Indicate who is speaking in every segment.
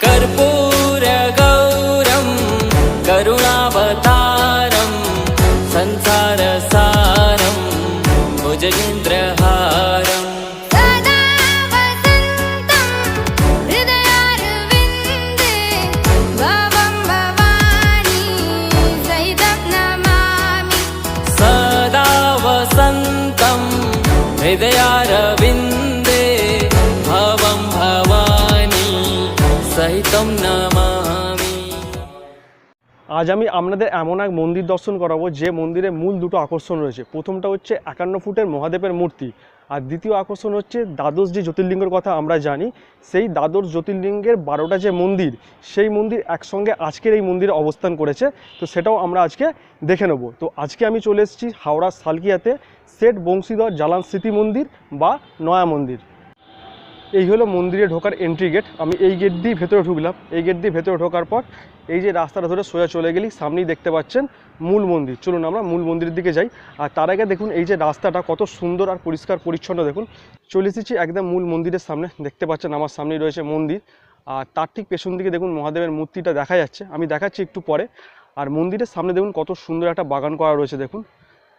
Speaker 1: कर्पूरगौरं
Speaker 2: আজ আমি আপনাদের এমন এক মন্দির দর্শন করাবো যে মন্দিরে মূল দুটো আকর্ষণ রয়েছে। প্রথমটা হচ্ছে একান্ন ফুটের মহাদেবের মূর্তি আর দ্বিতীয় আকর্ষণ হচ্ছে দ্বাদশ যে জ্যোতির্লিঙ্গের কথা আমরা জানি। সেই দ্বাদশ জ্যোতির্লিঙ্গের বারোটা যে মন্দির, সেই মন্দির একসঙ্গে আজকের এই মন্দিরে অবস্থান করেছে। তো সেটাও আমরা আজকে দেখে নেব। তো আজকে আমি চলে এসেছি হাওড়া সালকিয়াতে, সেট বংশীধর জালান স্মৃতি মন্দির বা নয়া মন্দির। এই হলো মন্দিরে ঢোকার এন্ট্রি গেট আমি এই গেট দিয়ে ভেতরে ঢুকলাম। এই গেট দিয়ে ভেতরে ঢোকার পর এই যে রাস্তাটা ধরে সোজা চলে গেলি, সামনেই দেখতে পাচ্ছেন মূল মন্দির। চলুন আমরা মূল মন্দিরের দিকে যাই। আর তার আগে দেখুন এই যে রাস্তাটা কত সুন্দর আর পরিষ্কার পরিচ্ছন্ন দেখুন। চলে এসেছি একদম মূল মন্দিরের সামনে। দেখতে পাচ্ছেন আমার সামনেই রয়েছে মন্দির। আর তার ঠিক পেছন দিকে দেখুন মহাদেবের মূর্তিটা দেখা যাচ্ছে। আমি দেখাচ্ছি একটু পরে। আর মন্দিরের সামনে দেখুন কত সুন্দর একটা বাগান করা রয়েছে দেখুন।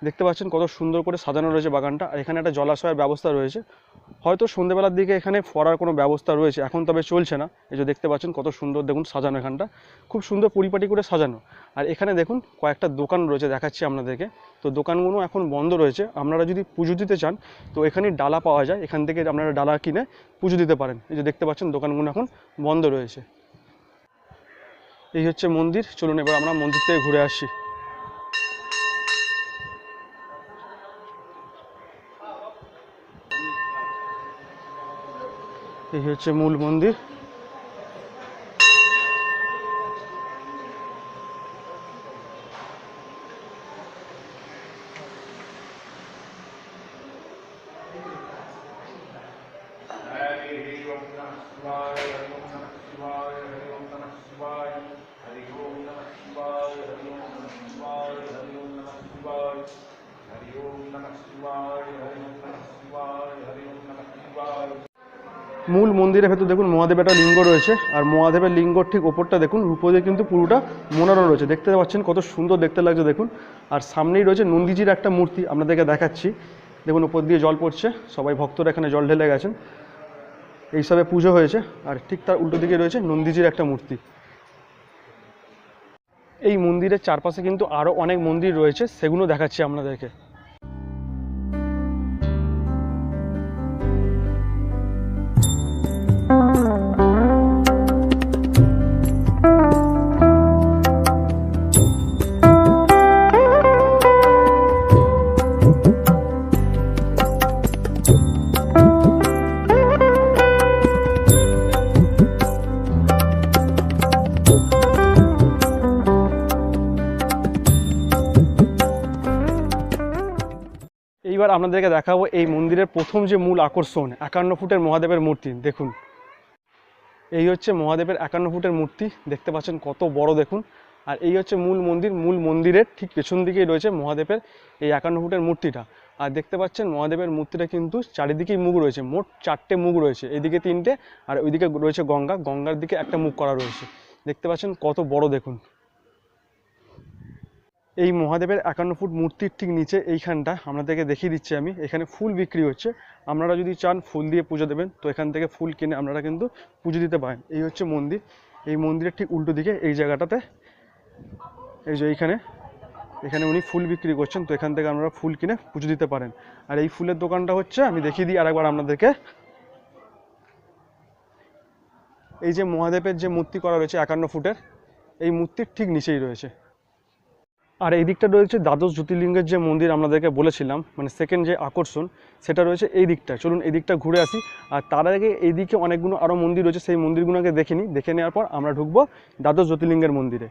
Speaker 2: দেখতে পাচ্ছেন কত সুন্দর করে সাজানো রয়েছে বাগানটা। আর এখানে একটা জলাশয়ের ব্যবস্থা রয়েছে। হয়তো সন্ধ্যেবেলার দিকে এখানে ফরার কোনো ব্যবস্থা রয়েছে। এখন তবে চলছে না। এই যে দেখতে পাচ্ছেন কত সুন্দর দেখুন সাজানো এখানটা। খুব সুন্দর পরিপাটি করে সাজানো। আর এখানে দেখুন কয়েকটা দোকান রয়েছে দেখাচ্ছি আপনাদেরকে। তো দোকানগুলো এখন বন্ধ রয়েছে। আপনারা যদি পুজো দিতে চান, তো এখানে ডালা পাওয়া যায়। এখান থেকে আপনারা ডালা কিনে পুজো দিতে পারেন। এই যে দেখতে পাচ্ছেন দোকানগুলো এখন বন্ধ রয়েছে। এই হচ্ছে মন্দির। চলুন এবার আমরা মন্দির থেকে ঘুরে আসি। এই হচ্ছে মূল মন্দির। মূল মন্দিরের ভেতর দেখুন মহাদেবের একটা লিঙ্গ রয়েছে, আর মহাদেবের লিঙ্গর ঠিক ওপরটা দেখুন, রূপো কিন্তু পুরোটা মোনারো রয়েছে। দেখতে পাচ্ছেন কত সুন্দর দেখতে লাগছে দেখুন। আর সামনেই রয়েছে নন্দীজির একটা মূর্তি, আপনাদেরকে দেখাচ্ছি। দেখুন উপর দিয়ে জল পড়ছে, সবাই ভক্তরা এখানে জল ঢেলে গেছেন। এইসবে পুজো হয়েছে, আর ঠিক তার উল্টো দিকে রয়েছে নন্দীজির একটা মূর্তি। এই মন্দিরের চারপাশে কিন্তু আরও অনেক মন্দির রয়েছে, সেগুলো দেখাচ্ছি আপনাদেরকে। আপনাদেরকে দেখাবো এই মন্দিরের প্রথম যে মূল আকর্ষণ, একান্ন ফুটের মহাদেবের মূর্তি। দেখুন। এই হচ্ছে মহাদেবের একান্ন ফুটের মূর্তি। দেখতে পাচ্ছেন কত বড়, দেখুন। আর এই হচ্ছে মূল মন্দির। মূল মন্দিরের ঠিক পেছন দিকেই রয়েছে মহাদেবের এই একান্ন ফুটের মূর্তিটা। আর দেখতে পাচ্ছেন মহাদেবের মূর্তিটা কিন্তু চারিদিকেই মুখ রয়েছে। মোট চারটে মুখ রয়েছে। এদিকে তিনটে আর ওইদিকে রয়েছে গঙ্গা। গঙ্গার দিকে একটা মুখ করা রয়েছে। দেখতে পাচ্ছেন কত বড়, দেখুন। এই মহাদেবের একান্ন ফুট মূর্তির ঠিক নিচে এইখানটা আপনাদেরকে দেখিয়ে দিচ্ছি আমি। এখানে ফুল বিক্রি হচ্ছে। আপনারা যদি চান ফুল দিয়ে পুজো দেবেন, তো এখান থেকে ফুল কিনে আপনারা কিন্তু পুজো দিতে পারেন। এই হচ্ছে মন্দির। এই মন্দিরের ঠিক উল্টো দিকে এই জায়গাটাতে এই যে এইখানে, এখানে উনি ফুল বিক্রি করছেন, তো এখান থেকে আপনারা ফুল কিনে পুজো দিতে পারেন। আর এই ফুলের দোকানটা হচ্ছে, আমি দেখিয়ে দিই আরেকবার আপনাদেরকে। এই যে মহাদেবের যে মূর্তি করা রয়েছে একান্ন ফুটের, এই মূর্তির ঠিক নিচেই রয়েছে। আর এই দিকটা রয়েছে দ্বাদশ জ্যোতির্লিঙ্গের যে মন্দির আমাদেরকে বলেছিলাম মানে সেকেন্ড যে আকর্ষণ, সেটা রয়েছে এই দিকটা। চলুন এই দিকটা ঘুরে আসি। আর তার আগে এই দিকে অনেকগুলো আরও মন্দির রয়েছে, সেই মন্দিরগুলোকে দেখে নিই দেখে নেওয়ার পর আমরা ঢুকবো দ্বাদশ জ্যোতির্লিঙ্গের মন্দিরে।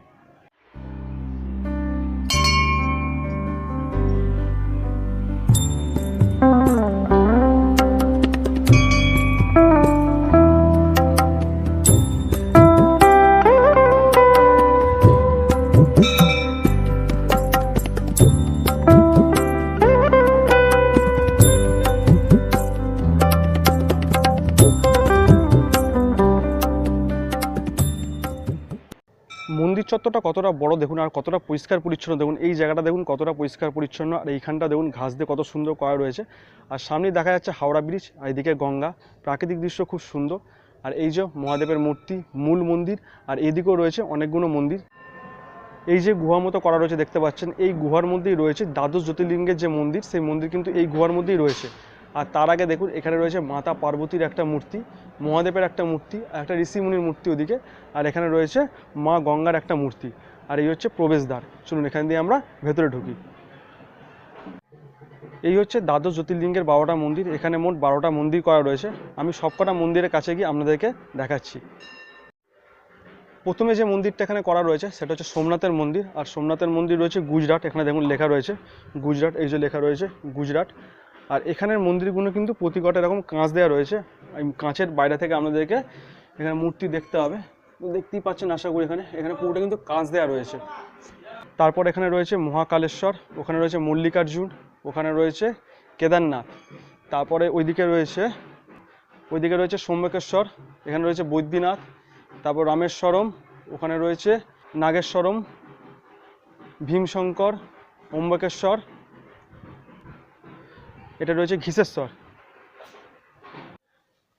Speaker 2: চত্বরটা কতটা বড় দেখুন, আর কতটা পরিষ্কার পরিচ্ছন্ন দেখুন, এই জায়গাটা দেখুন কতটা পরিষ্কার পরিচ্ছন্ন, আর এইখানটা দেখুন ঘাস দিয়ে কত সুন্দর করা রয়েছে। আর সামনে দেখা যাচ্ছে হাওড়া ব্রিজ, আর এদিকে গঙ্গা, প্রাকৃতিক দৃশ্য খুব সুন্দর। আর এই যে মহাদেবের মূর্তি, মূল মন্দির, আর এদিকেও রয়েছে অনেকগুলো মন্দির। এই যে গুহা মতো করা রয়েছে, দেখতে পাচ্ছেন, এই গুহার মধ্যেই রয়েছে দ্বাদশ জ্যোতির্লিঙ্গের যে মন্দির, সেই মন্দির কিন্তু এই গুহার মধ্যেই রয়েছে। আর তার আগে দেখুন, এখানে রয়েছে মাতা পার্বতীর একটা মূর্তি, মহাদেবের একটা মূর্তি, আর একটা ঋষিমুনির মূর্তি ওদিকে, আর এখানে রয়েছে মা গঙ্গার একটা মূর্তি, আর এই হচ্ছে প্রবেশদ্বার। চলুন এখান দিয়ে আমরা ভেতরে ঢুকি। এই হচ্ছে দ্বাদশ জ্যোতির্লিঙ্গের বারোটা মন্দির, এখানে মোট বারোটা মন্দির করা রয়েছে। আমি সবকটা মন্দিরের কাছে গিয়ে আপনাদেরকে দেখাচ্ছি। প্রথমে যে মন্দিরটা এখানে করা রয়েছে, সেটা হচ্ছে সোমনাথের মন্দির, আর সোমনাথের মন্দির রয়েছে গুজরাট, এখানে দেখুন লেখা রয়েছে গুজরাট, এই যে লেখা রয়েছে গুজরাট। আর এখানের মন্দিরগুলো কিন্তু প্রতি কটা এরকম কাঁচ দেওয়া রয়েছে। এই কাঁচের বাইরে থেকে আপনাদেরকে এখানে মূর্তি দেখতে হবে। দেখতেই পাচ্ছেন আশা করি এখানে। এখানে পুরোটা কিন্তু কাঁচ দেওয়া রয়েছে। তারপর এখানে রয়েছে মহাকালেশ্বর, ওখানে রয়েছে মল্লিকার্জুন, ওখানে রয়েছে কেদারনাথ। তারপরে ওইদিকে রয়েছে ওইদিকে রয়েছে সোমবেকেশ্বর, এখানে রয়েছে বৈদ্যনাথ, তারপর রামেশ্বরম, ওখানে রয়েছে নাগেশ্বরম, ভীমশঙ্কর, অম্বকেশ্বর এটা রয়েছে ঘিসেশ্বর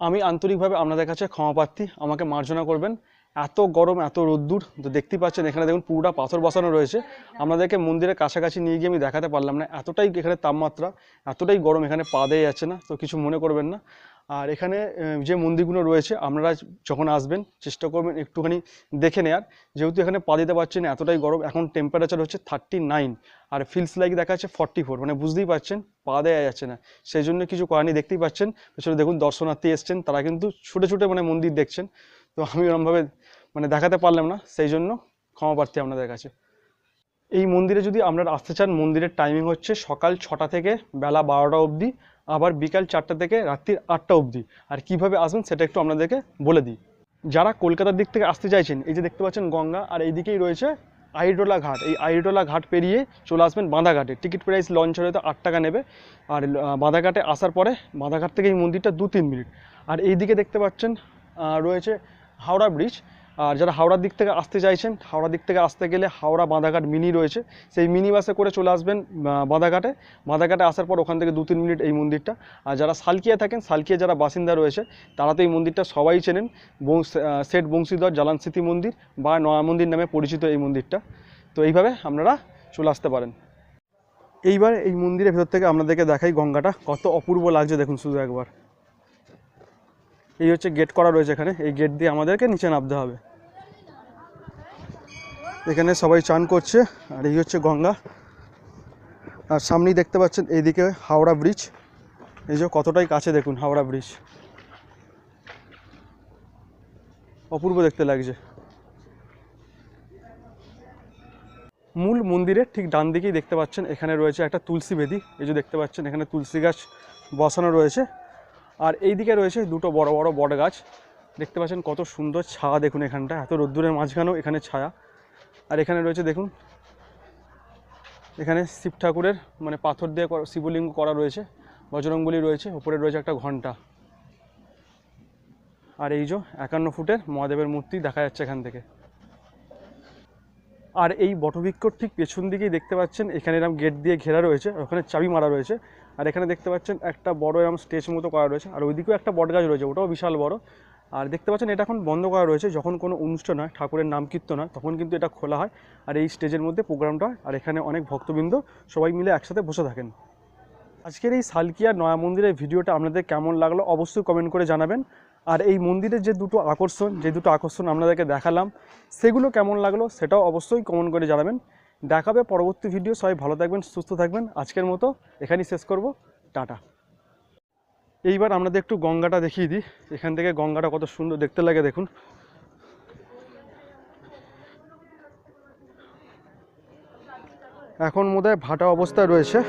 Speaker 2: আমি আন্তরিকভাবে আপনাদের কাছে ক্ষমা প্রার্থী, আমাকে মার্জনা করবেন। এত গরম, এত রোদ্দুর, তো দেখতেই পাচ্ছেন, এখানে দেখুন পুরোটা পাথর বসানো রয়েছে। আপনাদেরকে মন্দিরের কাছাকাছি নিয়ে গিয়ে আমি দেখাতে পারলাম না, এতটাই এখানে তাপমাত্রা, এতটাই গরম এখানে পা দেওয়া যাচ্ছে না, তো কিছু মনে করবেন না। আর এখানে যে মন্দিরগুলো রয়েছে, আপনারা যখন আসবেন, চেষ্টা করবেন একটুখানি দেখে নেয়ার। যেহেতু এখানে পা দিতে পারছেন এতটাই গরম, এখন টেম্পারেচার হচ্ছে থার্টি নাইন আর ফিলস লাইক দেখা যাচ্ছে ফর্টি ফোর মানে বুঝতেই পারছেন, পা দেওয়া যাচ্ছে না। সেই জন্য কিছু করানি দেখতেই পাচ্ছেন। পেছনে দেখুন, দর্শনার্থী এসছেন, তারা কিন্তু ছুটে ছুটে মানে মন্দির দেখছেন। তো আমি ওরমভাবে মানে দেখাতে পারলাম না, সেই জন্য ক্ষমা প্রার্থী আপনাদের কাছে। এই মন্দিরে যদি আপনারা আসতে চান, মন্দিরের টাইমিং হচ্ছে সকাল ছটা থেকে বেলা বারোটা অবধি। আবার বিকাল চারটা থেকে রাত্রির আটটা অবধি। আর কীভাবে আসবেন সেটা একটু আপনাদেরকে বলে দিই। যারা কলকাতার দিক থেকে আসতে চাইছেন, এই যে দেখতে পাচ্ছেন গঙ্গা, আর এইদিকেই রয়েছে আইডোলা ঘাট। এই আইডোলা ঘাট পেরিয়ে চলে আসবেন বাঁধাঘাটে। টিকিট প্রাইস লঞ্চ লঞ্চের হয়তো আট টাকা নেবে। আর বাঁধাঘাটে আসার পরে বাঁধাঘাট থেকে এই মন্দিরটা দু তিন মিনিট। আর এইদিকে দেখতে পাচ্ছেন রয়েছে হাওড়া ব্রিজ। আর যারা হাওড়ার দিক থেকে আসতে চাইছেন, হাওড়ার দিক থেকে আসতে গেলে হাওড়া বাঁধাঘাট মিনি রয়েছে। সেই মিনি বাসে করে চলে আসবেন বাঁধাঘাটে। বাঁধাঘাটে আসার পর ওখান থেকে দু তিন মিনিট এই মন্দিরটা। আর যারা সালকিয়া থাকেন, সালকিয়া যারা বাসিন্দা রয়েছে তারা তো এই মন্দিরটা সবাই চেনেন। শেঠ বংশীধর জালান স্মৃতি মন্দির বা নয়া মন্দির নামে পরিচিত এই মন্দিরটা। তো এইভাবে আপনারা চলে আসতে পারেন। এইবার এই মন্দিরের ভেতর থেকে আপনাদেরকে দেখাই গঙ্গাটা। কত অপূর্ব লাগছে দেখুন শুধু একবার। এই হচ্ছে গেট করা রয়েছে এখানে। এই গেট দিয়ে আমাদেরকে নিচে নামতে হবে। এখানে সবাই চান করছে, আর এই হচ্ছে গঙ্গা। আর সামনেই দেখতে পাচ্ছেন, এইদিকে হাওড়া ব্রিজ এই যে কতটাই কাছে দেখুন, হাওড়া ব্রিজ অপূর্ব দেখতে লাগছে। মূল মন্দিরের ঠিক ডান দিকেই দেখতে পাচ্ছেন, এখানে রয়েছে একটা তুলসী বেদি। এই যে দেখতে পাচ্ছেন, এখানে তুলসী গাছ বসানো রয়েছে। আর এই দিকে রয়েছে দুটো বড় বড় বট গাছ। দেখতে পাচ্ছেন কত সুন্দর ছায়া দেখুন এখানটা এত রোদ্দুরের মাঝখানেও এখানে ছায়া। আর এখানে রয়েছে দেখুন, এখানে শিব ঠাকুরের মানে পাথর দিয়ে শিবলিঙ্গ করা রয়েছে। বজরংবলী রয়েছে উপরে রয়েছে একটা ঘণ্টা। আর এই যে একান্ন ফুটের মহাদেবের মূর্তি দেখা যাচ্ছে এখান থেকে। আর এই বটবৃক্ষর ঠিক পেছন দিকেই দেখতে পাচ্ছেন, এখানে এরকম গেট দিয়ে ঘেরা রয়েছে, ওখানে চাবি মারা রয়েছে। আর এখানে দেখতে পাচ্ছেন একটা বড় এরকম স্টেজ মতো করা রয়েছে, আর ওইদিকেও একটা বট গাছ রয়েছে, ওটাও বিশাল বড়। আর দেখতে পাচ্ছেন এটা এখন বন্ধ করা রয়েছে, যখন কোনো অনুষ্ঠান হয়, ঠাকুরের নাম কীর্তন হয়, তখন কিন্তু এটা খোলা হয়। আর এই স্টেজের মধ্যে প্রোগ্রামটা হয়, আর এখানে অনেক ভক্তবৃন্দ সবাই মিলে একসাথে বসে থাকেন। আজকের এই সালকিয়া নয়া মন্দিরের ভিডিওটা আপনাদের কেমন লাগল অবশ্যই কমেন্ট করে জানাবেন। আর এই মন্দিরের যে দুটো আকর্ষণ, যে দুটো আকর্ষণ আপনাদেরকে দেখালাম, সেগুলো কেমন লাগল সেটাও অবশ্যই কমেন্ট করে জানাবেন। দেখাবে পরবর্তী ভিডিও সবাই ভালো থাকবেন, সুস্থ থাকবেন। আজকের মতো এখানেই শেষ করব। টাটা। এইবার আমরা একটু গঙ্গাটা দেখিয়ে দিই। এখান থেকে গঙ্গাটা কত সুন্দর দেখতে লাগে দেখুন। এখন বোধহয় ভাটা অবস্থায় রয়েছে।